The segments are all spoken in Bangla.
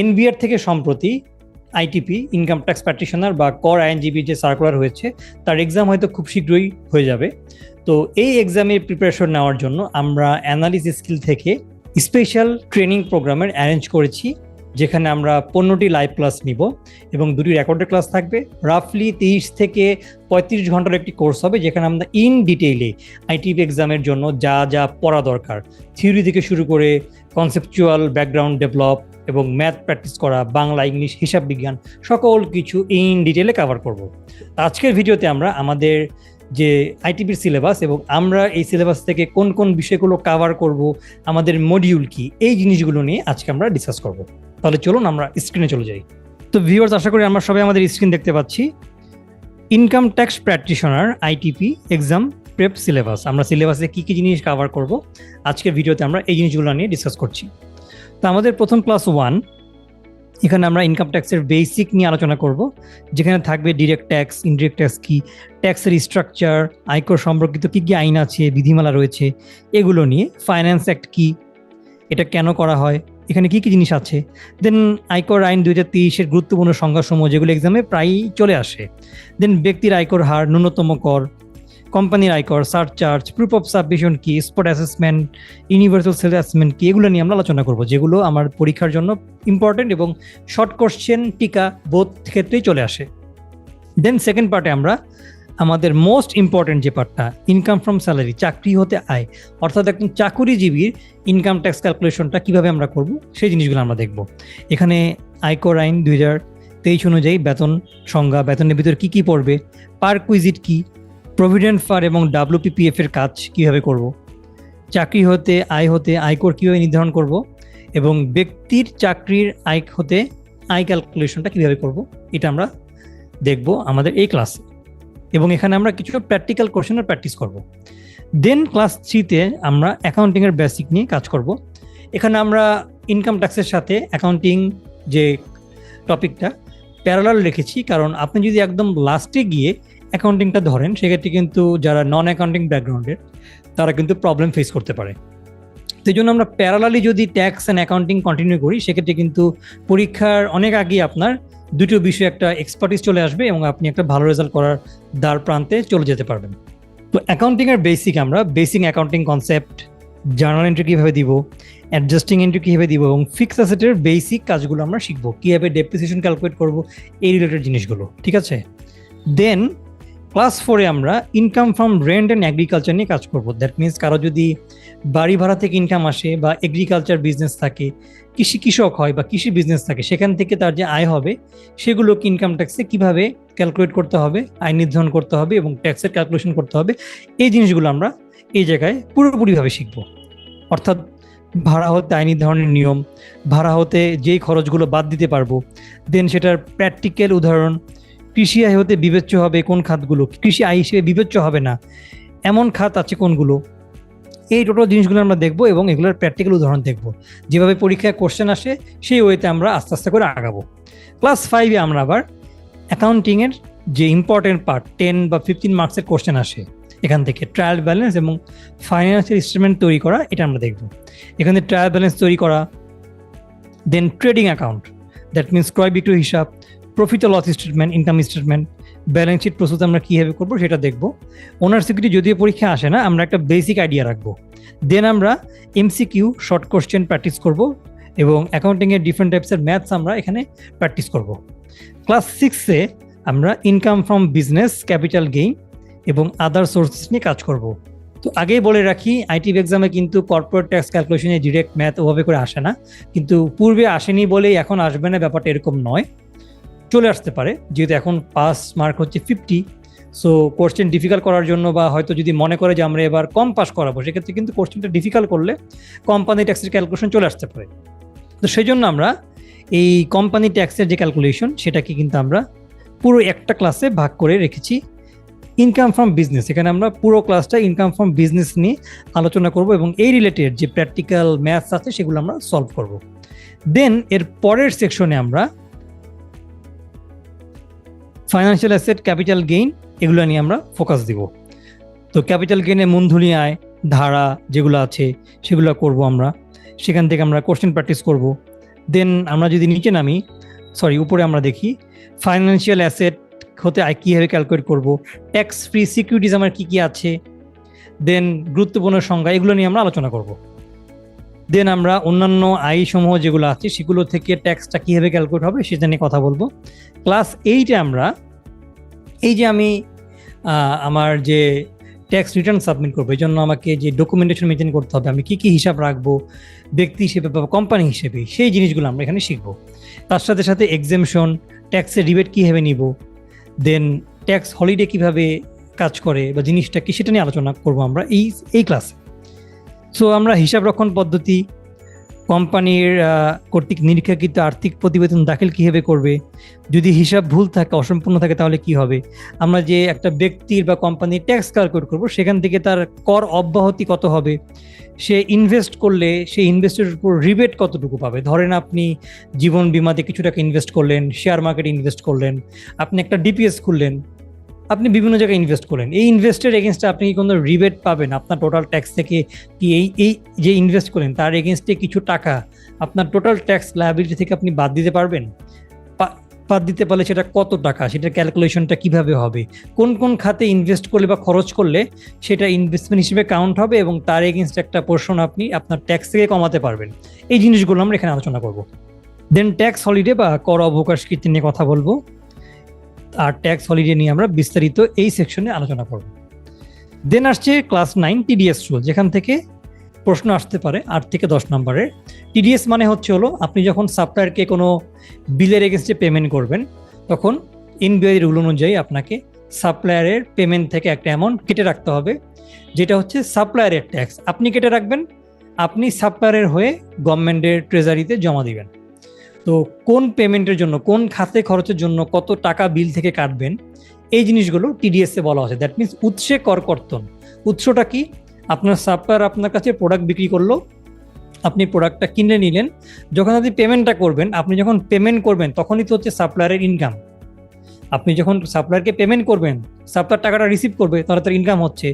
এনবিআর থেকে সম্প্রতি আইটিপি ইনকাম ট্যাক্স প্র্যাকটিশনার বা কর আইএনজিবি যে সার্কুলার হয়েছে, তার এক্সাম হয়তো খুব শীঘ্রই হয়ে যাবে। তো এই এক্সামের প্রিপারেশন নেওয়ার জন্য আমরা অ্যানালিস স্কিল থেকে স্পেশাল ট্রেনিং প্রোগ্রামের অ্যারেঞ্জ করেছি, যেখানে আমরা পনেরোটি লাইভ ক্লাস নিব এবং দুটি রেকর্ডেড ক্লাস থাকবে। রাফলি তেইশ থেকে পঁয়ত্রিশ ঘণ্টার একটি কোর্স হবে, যেখানে আমরা ইন ডিটেইলে আইটিপি এক্সামের জন্য যা যা পড়া দরকার। থিওরি থেকে শুরু করে কনসেপচুয়াল ব্যাকগ্রাউন্ড ডেভেলপ এবং ম্যাথ প্র্যাকটিস করা, বাংলা ইংলিশ হিসাব বিজ্ঞান, সকল কিছু ইন ডিটেলে কভার করব। আজকের ভিডিওতে আমরা আমাদের যে আইটিপির সিলেবাস এবং আমরা এই সিলেবাস থেকে কোন কোন বিষয়গুলো কভার করব, আমাদের মডিউল কি, এই জিনিসগুলো নিয়ে আজকে আমরা ডিসকাস করব। তাহলে চলুন আমরা স্ক্রিনে চলে যাই। তো ভিউয়ার্স আশা করি আমরা সবাই আমাদের স্ক্রিন দেখতে পাচ্ছি। Income tax practitioner ITP exam prep syllabus আমরা সিলেবাসে কী কী জিনিস কভার করব, আজকের ভিডিওতে আমরা এই জিনিসগুলো নিয়ে ডিসকাস করছি। তো আমাদের প্রথম ক্লাস ওয়ান এখানে আমরা ইনকাম ট্যাক্সের বেসিক নিয়ে আলোচনা করব, যেখানে থাকবে ডিরেক্ট ট্যাক্স ইনডিরেক্ট ট্যাক্স কি ট্যাক্সের স্ট্রাকচার আয়কর সম্পর্কিত কী কী আইন আছে, বিধিমালা রয়েছে, এগুলো নিয়ে ফাইন্যান্স অ্যাক্ট কি, এটা কেন করা হয়, এখানে কি কি জিনিস আছে দেন আয়কর আইন দুই হাজার তেইশের গুরুত্বপূর্ণ সংজ্ঞাসমূহ যেগুলো এক্সামে প্রায়ই চলে আসে দেন ব্যক্তির আয়কর হার, ন্যূনতম কর কোম্পানির আয়কর সারচার্জ প্রুফ অফ সাবমিশন কি spot assessment universal self assessment কি এগুলো নিয়ে আমরা আলোচনা করব, যেগুলো আমার পরীক্ষার জন্য ইম্পর্টেন্ট এবং শর্ট কোশ্চেন টিকা বোধ ক্ষেত্রেই চলে আসে। দেন সেকেন্ড পার্টে আমরা আমাদের মোস্ট ইম্পর্টেন্ট যে পার্টটা ইনকাম ফ্রম স্যালারি চাকরি হতে আয়, অর্থাৎ একজন চাকুরিজীবীর ইনকাম ট্যাক্স ক্যালকুলেশনটা কীভাবে আমরা করব, সেই জিনিসগুলো আমরা দেখব। এখানে আয়কর আইন দুই হাজার তেইশ অনুযায়ী বেতন সংজ্ঞা, বেতনের ভিতরে কি কি পড়বে পার কুইজিট কি প্রভিডেন্ট ফান্ড এবং ডাব্লিউপিপিএফ এর কাজ কীভাবে করব? চাকরি হতে আয় হতে আয়কর কীভাবে নির্ধারণ করব? এবং ব্যক্তির চাকরির আয় হতে আয় ক্যালকুলেশনটা কীভাবে করব? এটা আমরা দেখব আমাদের এই ক্লাসে এবং এখানে আমরা কিছু প্র্যাকটিক্যাল কোশ্চেনের প্র্যাকটিস করব। দেন ক্লাস থ্রিতে আমরা অ্যাকাউন্টিংয়ের বেসিক নিয়ে কাজ করব। এখানে আমরা ইনকাম ট্যাক্সের সাথে অ্যাকাউন্টিং যে টপিকটা প্যারালাল রেখেছি। কারণ আপনি যদি একদম লাস্টে গিয়ে অ্যাকাউন্টিংটা ধরেন, সেক্ষেত্রে কিন্তু যারা নন অ্যাকাউন্টিং ব্যাকগ্রাউন্ডের তারা কিন্তু প্রবলেম ফেস করতে পারে। এই জন্য আমরা প্যারালালি যদি ট্যাক্স অ্যান্ড অ্যাকাউন্টিং কন্টিনিউ করি, সেক্ষেত্রে কিন্তু পরীক্ষার অনেক আগেই আপনার দুটো বিষয়ে একটা এক্সপার্টিস চলে আসবে এবং আপনি একটা ভালো রেজাল্ট করার দ্বার প্রান্তে চলে যেতে পারবেন। তো অ্যাকাউন্টিংয়ের বেসিক আমরা basic accounting concept journal entry কীভাবে দিব অ্যাডজাস্টিং এন্ট্রি কীভাবে দিব এবং ফিক্স অ্যাসেটের বেসিক কাজগুলো আমরা শিখব। কীভাবে ডেপ্রিসিয়েশন ক্যালকুলেট করব, এই রিলেটেড জিনিসগুলো, ঠিক আছে? দেন ক্লাস ফোরে আমরা income from rent and agriculture নিয়ে কাজ করব। দ্যাট মিনস কারও যদি বাড়ি ভাড়া থেকে ইনকাম আসে বা এগ্রিকালচার বিজনেস থাকে, কৃষি কৃষক হয় বা কৃষি বিজনেস থাকে, সেখান থেকে তার যে আয় হবে, সেগুলোকে ইনকাম ট্যাক্সে কীভাবে ক্যালকুলেট করতে হবে, আয় নির্ধারণ করতে হবে এবং ট্যাক্সের ক্যালকুলেশন করতে হবে, এই জিনিসগুলো আমরা এই জায়গায় পুরোপুরিভাবে শিখব। অর্থাৎ ভাড়া হতে আয় নির্ধারণের নিয়ম, ভাড়া হতে যেই খরচগুলো বাদ দিতে পারব দেন সেটার প্র্যাকটিক্যাল উদাহরণ কৃষি আয় হতে বিবেচ্য হবে কোন খাতগুলো? কৃষি আয় হিসেবে বিবেচ্য হবে না। এমন খাত আছে কোনগুলো? এই টোটাল জিনিসগুলো আমরা দেখব এবং এগুলোর প্র্যাকটিক্যাল উদাহরণ দেখব। যেভাবে পরীক্ষায় কোশ্চেন আসে, সেই ওয়েতে আমরা আস্তে আস্তে করে আগাবো। ক্লাস ফাইভে আমরা আবার অ্যাকাউন্টিংয়ের যে ইম্পর্টেন্ট পার্ট টেন বা ফিফটিন মার্কসের কোশ্চেন আসে, এখান থেকে ট্রায়াল ব্যালেন্স এবং ফাইন্যান্সিয়াল ইনস্ট্রুমেন্ট তৈরি করা, এটা আমরা দেখব। এখানে ট্রায়াল ব্যালেন্স তৈরি করা then trading account that means ক্রয় বিক্রয় হিসাব profit loss statement income statement balance sheet প্রস্তুত আমরা কীভাবে করব সেটা দেখব। ওনার সিকিউরিটি যদিও পরীক্ষা আসে না, আমরা একটা বেসিক আইডিয়া রাখব। দেন আমরা এমসিকিউ শর্ট কোশ্চেন প্র্যাকটিস করব এবং অ্যাকাউন্টিংয়ের ডিফারেন্ট টাইপসের ম্যাথস আমরা এখানে প্র্যাকটিস করব। ক্লাস সিক্সে আমরা income from business capital gain এবং আদার সোর্সেস নিয়ে কাজ করব। তো আগেই বলে রাখি আইটি এক্সামে কিন্তু কর্পোরেট ট্যাক্স ক্যালকুলেশনে ডিরেক্ট ম্যাথ ওভাবে করে আসে না। কিন্তু পূর্বে আসেনি বলেই এখন আসবে না, ব্যাপারটা এরকম নয়। চলে আসতে পারে, যেহেতু এখন পাস মার্ক হচ্ছে ফিফটি সো কোশ্চেন ডিফিকাল্ট করার জন্য বা হয়তো যদি মনে করে যে আমরা এবার কম পাস করাবো, সেক্ষেত্রে কিন্তু কোশ্চেনটা ডিফিকাল্ট করলে কোম্পানি ট্যাক্সের ক্যালকুলেশন চলে আসতে পারে। তো সেই জন্য আমরা এই কোম্পানি ট্যাক্সের যে ক্যালকুলেশন সেটাকে কিন্তু আমরা পুরো একটা ক্লাসে ভাগ করে রেখেছি। ইনকাম ফ্রম বিজনেস এখানে আমরা পুরো ক্লাসটা ইনকাম ফ্রম বিজনেস নিয়ে আলোচনা করব এবং এই রিলেটেড যে প্র্যাকটিক্যাল ম্যাথস আছে, সেগুলো আমরা সলভ করব। দেন এর পরের সেকশনে আমরা ফাইন্যান্সিয়াল অ্যাসেট ক্যাপিটাল গেইন এগুলো নিয়ে আমরা ফোকাস দিব। তো ক্যাপিটাল গেইনে মূলধনী আয়, ধারা যেগুলো আছে, সেগুলো করব আমরা। সেখান থেকে আমরা কোশ্চেন প্র্যাকটিস করব। দেন আমরা যদি নিচে নামি সরি উপরে আমরা দেখি ফাইন্যান্সিয়াল অ্যাসেট হতে আয় কীভাবে ক্যালকুলেট করব? ট্যাক্স ফ্রি সিকিউরিটিজ আমার কী কী আছে? দেন গুরুত্বপূর্ণ সংজ্ঞা, এগুলো নিয়ে আমরা আলোচনা করব। দেন আমরা অন্যান্য আয় সমূহ যেগুলো আছে, সেগুলো থেকে ট্যাক্সটা কীভাবে ক্যালকুলেট হবে সেটা নিয়ে কথা বলব। ক্লাস এইটে আমরা এই যে আমি আমার যে ট্যাক্স রিটার্ন সাবমিট করব, এই জন্য আমাকে যে ডকুমেন্টেশন মেনটেন করতে হবে, আমি কী কী হিসাব রাখব, ব্যক্তি হিসেবে বা কোম্পানি হিসেবে, সেই জিনিসগুলো আমরা এখানে শিখব। তার সাথে সাথে এক্সামশন ট্যাক্সের রিবেট কীভাবে নিব দেন ট্যাক্স হলিডে কীভাবে কাজ করে বা জিনিসটা কি সেটা নিয়ে আলোচনা করব আমরা এই এই ক্লাসে সো আমরা হিসাব রক্ষণ পদ্ধতি, কোম্পানির কর্তৃক নিরীক্ষাকৃত আর্থিক প্রতিবেদন দাখিল কীভাবে করবে, যদি হিসাব ভুল থাকে, অসম্পূর্ণ থাকে, তাহলে কি হবে? আমরা যে একটা ব্যক্তির বা কোম্পানির ট্যাক্স ক্যালকুলেট করব, সেখান থেকে তার কর অব্যাহতি কত হবে? সে ইনভেস্ট করলে সেই ইনভেস্টের উপর রিবেট কতটুকু পাবে? ধরেন আপনি জীবন বিমাতে কিছু টাকা ইনভেস্ট করলেন শেয়ার মার্কেটে ইনভেস্ট করলেন, আপনি একটা ডিপিএস খুললেন আপনি বিভিন্ন জায়গায় ইনভেস্ট করলেন এই ইনভেস্টের এগেনস্টে আপনি কি কোনো রিবেট পাবেন? আপনার টোটাল ট্যাক্স থেকে কি এই এই যে ইনভেস্ট করেন, তার এগেনস্টে কিছু টাকা আপনার টোটাল ট্যাক্স লায়াবিলিটি থেকে আপনি বাদ দিতে পারবেন? বাদ দিতে পারলে সেটা কত টাকা? সেটার ক্যালকুলেশনটা কীভাবে হবে? কোন কোন খাতে ইনভেস্ট করলে বা খরচ করলে সেটা ইনভেস্টমেন্ট হিসেবে কাউন্ট হবে এবং তার এগেনস্ট একটা পোর্শন আপনি আপনার ট্যাক্স থেকে কমাতে পারবেন? এই জিনিসগুলো আমরা এখানে আলোচনা করব। দেন ট্যাক্স হলিডে বা কর অবকাশ কীর্তি নিয়ে কথা বলব। আর ট্যাক্স হলিডে নিয়ে আমরা বিস্তারিত এই সেকশনে আলোচনা করব। দেন আসছে ক্লাস নাইন টিডিএস রুল যেখান থেকে প্রশ্ন আসতে পারে আট থেকে দশ নম্বরের টিডিএস মানে হচ্ছে হলো, আপনি যখন সাপ্লায়ারকে কোনো বিলের এগেনস্টে পেমেন্ট করবেন, তখন ইনবিআই রুল অনুযায়ী আপনাকে সাপ্লায়ারের পেমেন্ট থেকে একটা অ্যামাউন্ট কেটে রাখতে হবে, যেটা হচ্ছে সাপ্লায়ারের ট্যাক্স আপনি কেটে রাখবেন, আপনি সাপ্লায়ারের হয়ে গভর্নমেন্টের ট্রেজারিতে জমা দিবেন। তো কোন পেমেন্টের জন্য, কোন খাতে খরচের জন্য কত টাকা বিল থেকে কাটবেন, এই জিনিসগুলো টিডিএস বলা আছে দ্যাট মিনস উৎসে কর কর্তন। উৎসটা কি? আপনার সাপ্লায়ার আপনার কাছে প্রোডাক্ট বিক্রি করল, আপনি প্রোডাক্টটা কিনে নিলেন, যখন আপনি পেমেন্টটা করবেন, আপনি যখন পেমেন্ট করবেন, তখনই তো হচ্ছে সাপ্লায়ারের ইনকাম আপনি যখন সাপ্লায়ারকে পেমেন্ট করবেন সাপ্লায়ার টাকাটা রিসিভ করবে তাহলে তার ইনকাম হচ্ছে।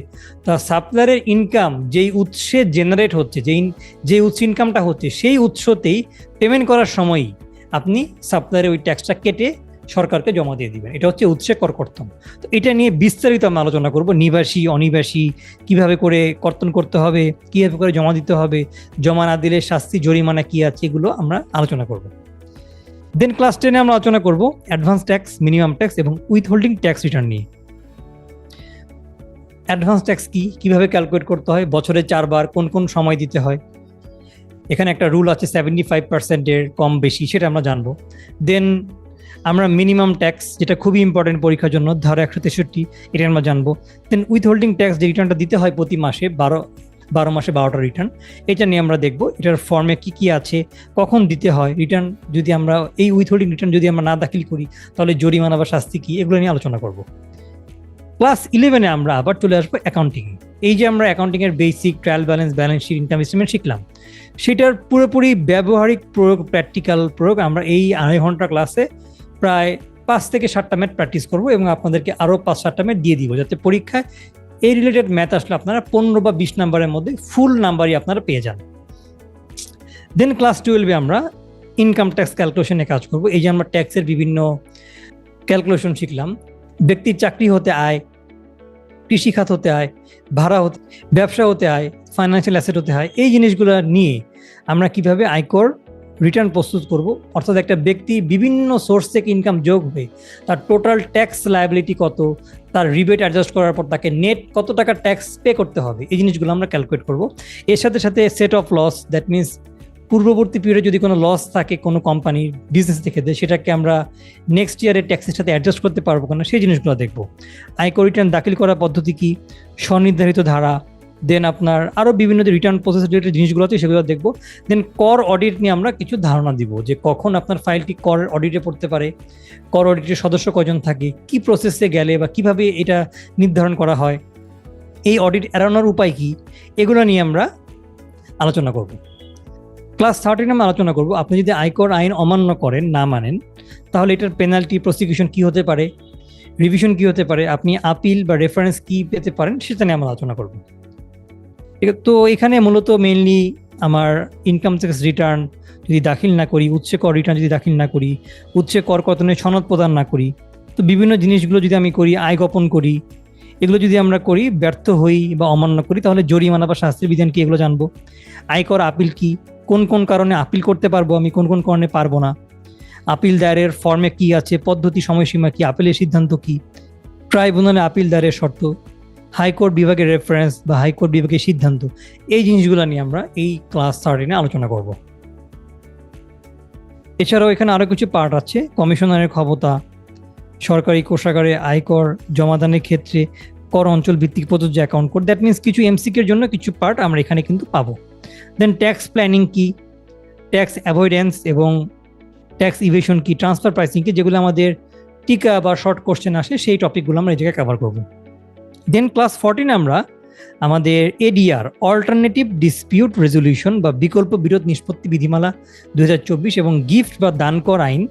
তা সাপ্লায়ারের ইনকাম যেই উৎসে জেনারেট হচ্ছে, যেই যে উৎস ইনকামটা হচ্ছে, সেই উৎসতেই পেমেন্ট করার সময়ই আপনি সাপ্লায়ারের ওই ট্যাক্সটা কেটে সরকারকে জমা দিয়ে দিবেন। এটা হচ্ছে উৎসে কর কর্তন তো এটা নিয়ে বিস্তারিত আমরা আলোচনা করব, নিবাসী, অনিবাসী, কীভাবে করে কর্তন করতে হবে, কীভাবে করে জমা দিতে হবে, জমা না দিলে শাস্তি, জরিমানা কি আছে, এগুলো আমরা আলোচনা করব। দেন ক্লাস টেনে আমরা আলোচনা করব অ্যাডভান্স ট্যাক্স মিনিমাম ট্যাক্স এবং উইথ হোল্ডিং ট্যাক্স রিটার্ন নিয়ে। অ্যাডভান্স ট্যাক্স কি? কীভাবে ক্যালকুলেট করতে হয়? বছরে চারবার কোন কোন সময় দিতে হয়? এখানে একটা রুল আছে সেভেন্টি ফাইভ পার্সেন্টের কম বেশি, সেটা আমরা জানব। দেন আমরা মিনিমাম ট্যাক্স, যেটা খুবই ইম্পর্টেন্ট পরীক্ষার জন্য, ধরো একশো তেষট্টি এটা আমরা জানব। দেন উইথ হোল্ডিং ট্যাক্স যে রিটার্নটা দিতে হয় প্রতি মাসে, বারো বারো মাসে বারোটা রিটার্ন এটা নিয়ে আমরা দেখব, এটার ফর্মে কি কি আছে, কখন দিতে হয় রিটার্ন যদি আমরা, এই উইথ হোল্ডিং রিটার্ন যদি আমরা না দাখিল করি, তাহলে জরিমানা বা শাস্তি কি, এগুলো নিয়ে আলোচনা করব। ক্লাস ইলেভেনে আমরা আবার চলে আসব অ্যাকাউন্টিং এই যে আমরা অ্যাকাউন্টিং এর basic trial balance balance sheet income statement শিখলাম, সেটার পুরোপুরি ব্যবহারিক প্রয়োগ প্র্যাকটিক্যাল প্রয়োগ আমরা এই আড়াই ঘণ্টা ক্লাসে প্রায় পাঁচ থেকে সাতটা ম্যাথ প্র্যাকটিস করব এবং আপনাদেরকে আরও পাঁচ সাতটা ম্যাথ দিয়ে দিব যাতে পরীক্ষায় এই রিলেটেড ম্যাথ আসলে আপনারা পনেরো বা বিশ নাম্বারের মধ্যে ফুল নাম্বারই আপনারা পেয়ে যান। দেন ক্লাস টুয়েলভে আমরা ইনকাম ট্যাক্স ক্যালকুলেশনে কাজ করব। এই যে আমরা ট্যাক্সের বিভিন্ন ক্যালকুলেশন শিখলাম। ব্যক্তির চাকরি হতে আয় কৃষিখাত হতে হয়, ভাড়া হতে, ব্যবসা হতে হয় ফাইন্যান্সিয়াল অ্যাসেট হতে হয়, এই জিনিসগুলো নিয়ে আমরা কীভাবে আয়কর রিটার্ন প্রস্তুত করব? অর্থাৎ একটা ব্যক্তি বিভিন্ন সোর্স থেকে ইনকাম যোগ হয়ে তার টোটাল ট্যাক্স লায়াবিলিটি কত, তার রিবেট অ্যাডজাস্ট করার পর তাকে নেট কত টাকা ট্যাক্স পে করতে হবে, এই জিনিসগুলো আমরা ক্যালকুলেট করব। এর সাথে সাথে set off loss that means পূর্ববর্তী পিরিয়ডে যদি কোনো লস থাকে কোনো কোম্পানির বিজনেস থেকে দেয়, সেটাকে আমরা নেক্সট ইয়ারের ট্যাক্সের সাথে অ্যাডজাস্ট করতে পারব কিনা, সেই জিনিসগুলো দেখব। আয়কর রিটার্ন দাখিল করার পদ্ধতি কি? স্বনির্ধারিত ধারা দেন আপনার আরও বিভিন্ন যে রিটার্ন প্রসেস রিলেটেড জিনিসগুলো আছে, সেগুলো দেখব। দেন কর অডিট নিয়ে আমরা কিছু ধারণা দিব, যে কখন আপনার ফাইলটি কর অডিটে পড়তে পারে, কর অডিটের সদস্য কজন থাকে, কি প্রসেসে গেলে বা কীভাবে এটা নির্ধারণ করা হয়, এই অডিট এড়ানোর উপায় কি, এগুলো নিয়ে আমরা আলোচনা করব। ক্লাস থার্টিন আমরা আলোচনা করব। আপনি যদি আয়কর আইন অমান্য করেন, না মানেন, তাহলে এটার পেনাল্টি প্রসিকিউশন কি হতে পারে? রিভিশন কি হতে পারে? আপনি আপিল বা রেফারেন্স কি পেতে পারেন, সেটা নিয়ে আমরা আলোচনা করব? তো এখানে মূলত মেনলি আমার ইনকাম ট্যাক্স রিটার্ন যদি দাখিল না করি, উচ্চ কর রিটার্ন যদি দাখিল না করি, উচ্চ কর কতনের সনদ প্রদান না করি, তো বিভিন্ন জিনিসগুলো যদি আমি করি, আয় গোপন করি এগুলো যদি আমরা করি, ব্যর্থ হই বা অমান্য করি, তাহলে জরিমানা বা শাস্তির বিধান কি এগুলো জানব? আয়কর আপিল কি? কোন কোন কারণে আপিল করতে পারব আমি, কোন কোন কারণে পারব না? আপিল দায়ের ফর্মে কি আছে? পদ্ধতি, সময়সীমা কি? আপিলের সিদ্ধান্ত কি? ট্রাইব্যুনালে আপিল দায়ের শর্ত। হাইকোর্ট বিভাগের রেফারেন্স বা হাইকোর্ট বিভাগের সিদ্ধান্ত। এই জিনিসগুলো নিয়ে আমরা এই ক্লাস থার্টিনে আলোচনা করব। এছাড়াও এখানে আরও কিছু পার্ট আছে। কমিশনারের ক্ষমতা, সরকারি কোষাগারে আয়কর জমাদানের ক্ষেত্রে কর অঞ্চল ভিত্তিক প্রযোজ্য অ্যাকাউন্ট কোড দ্যাট মিনস কিছু এমসিকের জন্য কিছু পার্ট আমরা এখানে কিন্তু পাবো। দেন ট্যাক্স প্ল্যানিং কি? ট্যাক্স অ্যাভয়েডেন্স এবং ট্যাক্স ইভেশন কি? ট্রান্সফার প্রাইসিং কি? যেগুলো আমাদের টিকা বা শর্ট কোশ্চেন আসে, সেই টপিকগুলো আমরা এই জায়গায় কভার করব। দেন ক্লাস ফোরটিন আমরা আমাদের এডিআর অল্টারনেটিভ ডিসপিউট রেজলিউশন বা বিকল্প বিরোধ নিষ্পত্তি বিধিমালা দুহাজার চব্বিশ এবং গিফট বা দান কর আইন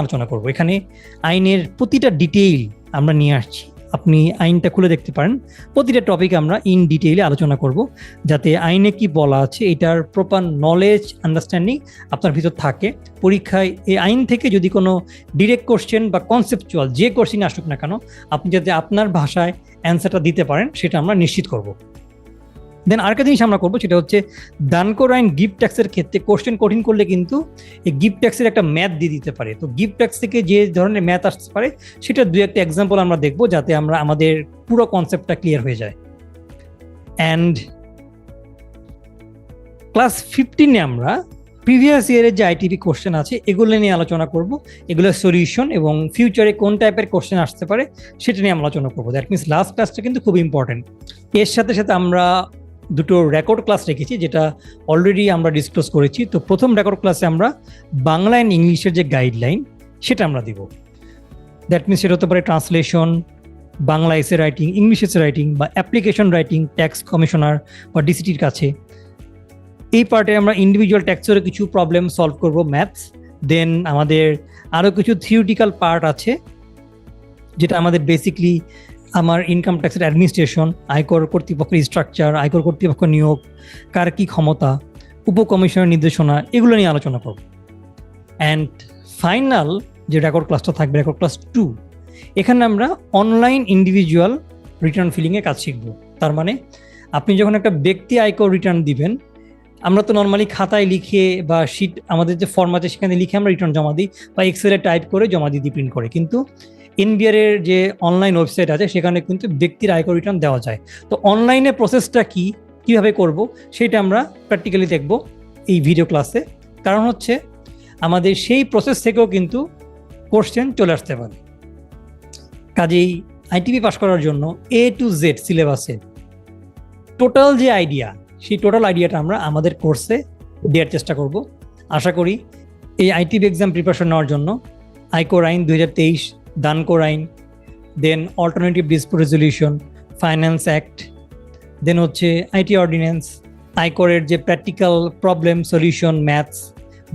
আলোচনা করব। এখানে আইনের প্রতিটা ডিটেইল আমরা নিয়ে আসছি। আপনি আইনটা খুলে দেখতে পারেন। প্রতিটা টপিক আমরা ইন ডিটেইলে আলোচনা করব, যাতে আইনে কি বলা আছে, এটার প্রপার নলেজ আন্ডারস্ট্যান্ডিং আপনার ভিতর থাকে। পরীক্ষায় এই আইন থেকে যদি কোনো ডিরেক্ট কোশ্চেন বা কনসেপচুয়াল যে কোশ্চেন আসুক না কেন, আপনি যাতে আপনার ভাষায় অ্যান্সারটা দিতে পারেন, সেটা আমরা নিশ্চিত করব। দেন আরেকটা জিনিস আমরা করব, সেটা হচ্ছে দানকর আইন গিফট ট্যাক্সের ক্ষেত্রে কোশ্চেন কঠিন করলে কিন্তু এই গিফট ট্যাক্সের একটা ম্যাথ দিয়ে দিতে পারে। তো গিফট ট্যাক্স থেকে যে ধরনের ম্যাথ আসতে পারে, সেটা দু একটা এক্সাম্পল আমরা দেখব যাতে আমরা আমাদের পুরো কনসেপ্টটা ক্লিয়ার হয়ে যায়। অ্যান্ড ক্লাস ফিফটিনে আমরা প্রিভিয়াস ইয়ারের যে আইটিভি কোশ্চেন আছে, এগুলো নিয়ে আলোচনা করব। এগুলোর সলিউশন এবং ফিউচারে কোন টাইপের কোশ্চেন আসতে পারে, সেটা নিয়ে আলোচনা করব। দ্যাট মিনস লাস্ট ক্লাসটা কিন্তু খুব ইম্পর্টেন্ট এর সাথে সাথে আমরা দুটো রেকর্ড ক্লাস রেখেছি, যেটা অলরেডি আমরা ডিসক্লোজ করেছি। তো প্রথম রেকর্ড ক্লাসে আমরা বাংলা অ্যান্ড ইংলিশের যে গাইডলাইন সেটা আমরা দিব। দ্যাট মিনস সেটা হতে পারে translation Bangla essay writing English essay writing বা অ্যাপ্লিকেশন রাইটিং ট্যাক্স কমিশনার বা ডিসিটির কাছে। এই পার্টে আমরা ইন্ডিভিজুয়াল ট্যাক্সেরও কিছু প্রবলেম সলভ করব ম্যাথস দেন আমাদের আরও কিছু থিওরিটিক্যাল পার্ট আছে, যেটা আমাদের বেসিকলি আমার ইনকাম ট্যাক্সের অ্যাডমিনিস্ট্রেশন আয়কর কর্তৃপক্ষের স্ট্রাকচার আয়কর কর্তৃপক্ষ নিয়োগ, কার কী ক্ষমতা, উপকমিশনের নির্দেশনা, এগুলো নিয়ে আলোচনা করব। অ্যান্ড ফাইনাল যে রেকর্ড ক্লাসটা থাকবে রেকর্ড ক্লাস টু এখানে আমরা অনলাইন ইন্ডিভিজুয়াল রিটার্ন ফিলিংয়ে কাজ শিখব। তার মানে আপনি যখন একটা ব্যক্তি আয়কর রিটার্ন দিবেন, আমরা তো নর্মালি খাতায় লিখে বা শিট আমাদের যে ফর্ম আছে, সেখানে লিখে আমরা রিটার্ন জমা দিই, বা এক্সেলে টাইপ করে জমা দিই প্রিন্ট করে। কিন্তু এনবিআর এর যে অনলাইন ওয়েবসাইট আছে, সেখানে কিন্তু ব্যক্তির আয়কর রিটার্ন দেওয়া যায়। তো অনলাইনে প্রসেসটা কি, কীভাবে করব, সেটা আমরা প্র্যাকটিক্যালি দেখব এই ভিডিও ক্লাসে কারণ হচ্ছে, আমাদের সেই প্রসেস থেকেও কিন্তু কোশ্চেন চলে আসতে পারে। কাজেই আইটিপি পাস করার জন্য এ টু জেড সিলেবাসে টোটাল যে আইডিয়া সেই টোটাল আইডিয়াটা আমরা আমাদের কোর্সে দেওয়ার চেষ্টা করব। আশা করি এই আইটিপি এক্সাম প্রিপারেশন নেওয়ার জন্য আইকোর আইন দু হাজার তেইশ দানকোর আইন then alternative dispute resolution finance act then হচ্ছে আইটি অর্ডিন্যান্স আয়করের যে practical problem solution maths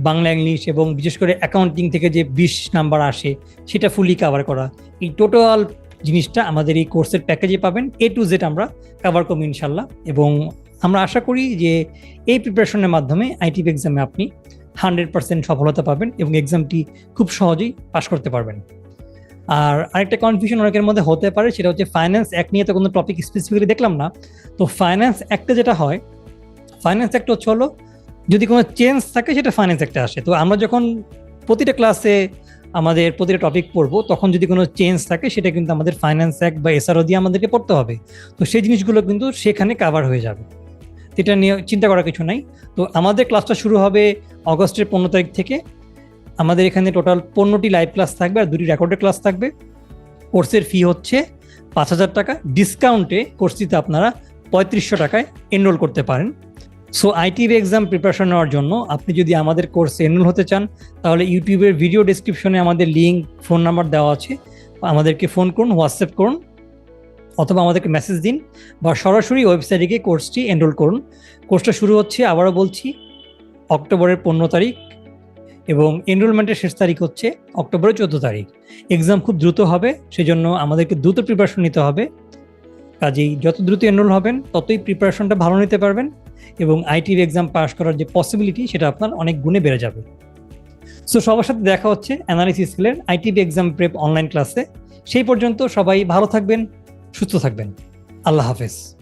Bangla English এবং বিশেষ করে অ্যাকাউন্টিং থেকে যে বিশ নাম্বার আসে, সেটা ফুলি কাভার করা। এই টোটাল জিনিসটা আমাদের এই কোর্সের প্যাকেজে পাবেন। এ টু জেড আমরা কাভার করব ইনশাল্লাহ এবং আমরা আশা করি যে এই প্রিপারেশনের মাধ্যমে আইটিপি এক্সামে আপনি হান্ড্রেড পার্সেন্ট সফলতা পাবেন এবং এক্সামটি খুব সহজেই পাশ করতে পারবেন। আর আরেকটা কনফিউশন অনেকের মধ্যে হতে পারে, সেটা হচ্ছে ফাইন্যান্স অ্যাক্ট নিয়ে তো কোনো টপিক স্পেসিফিক্যালি দেখলাম না। তো ফাইন্যান্স অ্যাক্টে যেটা হয় ফাইন্যান্স অ্যাক্ট হচ্ছে হলো, যদি কোনো চেঞ্জ থাকে সেটা ফাইন্যান্স অ্যাক্টে আসে। তো আমরা যখন প্রতিটা ক্লাসে আমাদের প্রতিটা টপিক পড়ব, তখন যদি কোনো চেঞ্জ থাকে সেটা কিন্তু আমাদের ফাইন্যান্স অ্যাক্ট বা এসআরও দিয়ে আমাদেরকে পড়তে হবে। তো সেই জিনিসগুলো কিন্তু সেখানে কাভার হয়ে যাবে। এটা নিয়ে চিন্তা করার কিছু নাই। তো আমাদের ক্লাসটা শুরু হবে অগস্টের পনেরো তারিখ থেকে। আমাদের এখানে টোটাল পনেরোটি লাইভ ক্লাস থাকবে আর দুটি রেকর্ডেড ক্লাস থাকবে। কোর্সের ফি হচ্ছে পাঁচ হাজার টাকা। ডিসকাউন্টে কোর্সটিতে আপনারা পঁয়ত্রিশশো টাকায় এনরোল করতে পারেন। সো আইটিভি এক্সাম প্রিপারেশন নেওয়ার জন্য আপনি যদি আমাদের কোর্সে এনরোল হতে চান, তাহলে ইউটিউবের ভিডিও ডিসক্রিপশনে আমাদের লিঙ্ক ফোন নাম্বার দেওয়া আছে। আমাদেরকে ফোন করুন হোয়াটসঅ্যাপ করুন, অথবা আমাদেরকে মেসেজ দিন বা সরাসরি ওয়েবসাইটে গিয়ে কোর্সটি এনরোল করুন। কোর্সটা শুরু হচ্ছে, আবারও বলছি, অক্টোবরের পনেরো তারিখ। এবং এনরোলমেন্টের শেষ তারিখ হচ্ছে অক্টোবরের চোদ্দ তারিখ। এক্সাম খুব দ্রুত হবে, সেজন্য আমাদেরকে দ্রুত প্রিপারেশন নিতে হবে। কাজেই যত দ্রুত এনরোল হবেন, ততই প্রিপারেশনটা ভালো নিতে পারবেন এবং আইটিভি এক্সাম পাস করার যে পসিবিলিটি সেটা আপনার অনেক গুণে বেড়ে যাবে। সো সবার সাথে দেখা হচ্ছে অ্যানালিসিস স্কিলের আইটিভি এক্সাম প্রেপ অনলাইন ক্লাসে সেই পর্যন্ত সবাই ভালো থাকবেন, সুস্থ থাকবেন। আল্লাহ হাফেজ।